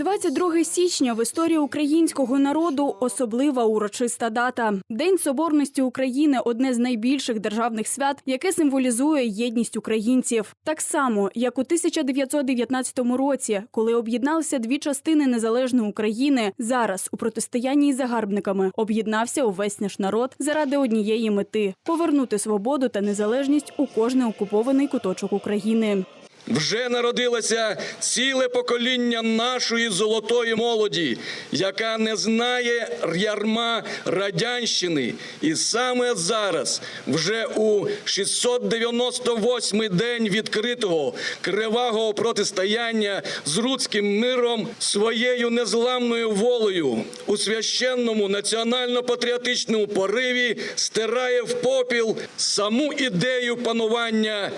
22 січня в історії українського народу особлива урочиста дата. День Соборності України одне з найбільших державних свят, яке символізує єдність українців. Так само, як у 1919 році, коли об'єдналися дві частини незалежної України, зараз у протистоянні із загарбниками об'єднався увесь наш народ заради однієї мети повернути свободу та незалежність у кожний окупований куточок України. Вже народилося ціле покоління нашої золотої молоді, яка не знає ярма радянщини. І саме зараз, вже у 698-й день відкритого кривавого протистояння з руцьким миром, своєю незламною волею у священному національно-патріотичному пориві стирає в попіл саму ідею панування.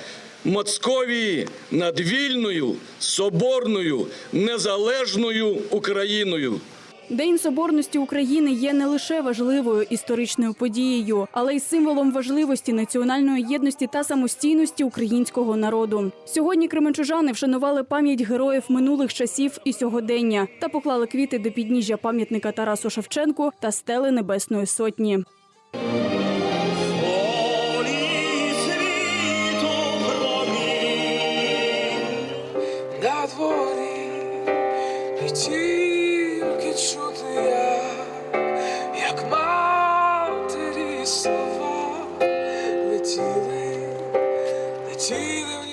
Московії над вільною, соборною, незалежною Україною. День соборності України є не лише важливою історичною подією, але й символом важливості національної єдності та самостійності українського народу. Сьогодні кременчужани вшанували пам'ять героїв минулих часів і сьогодення та поклали квіти до підніжжя пам'ятника Тарасу Шевченку та стели Небесної Сотні. На дворі тільки чути як, як матері слова летіли, летіли в.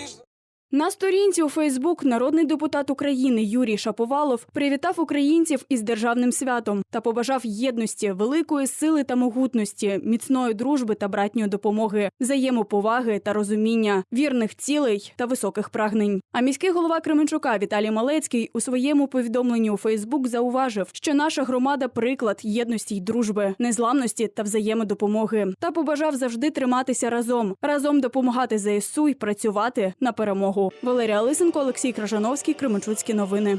На сторінці у Фейсбук народний депутат України Юрій Шаповалов привітав українців із державним святом та побажав єдності, великої сили та могутності, міцної дружби та братньої допомоги, взаємоповаги та розуміння, вірних цілей та високих прагнень. А міський голова Кременчука Віталій Малецький у своєму повідомленні у Фейсбук зауважив, що наша громада приклад єдності й дружби, незламності та взаємодопомоги, та побажав завжди триматися разом, разом допомагати ЗСУ й працювати на перемогу. Валерія Лисенко, Олексій Кражановський, Кременчуцькі новини.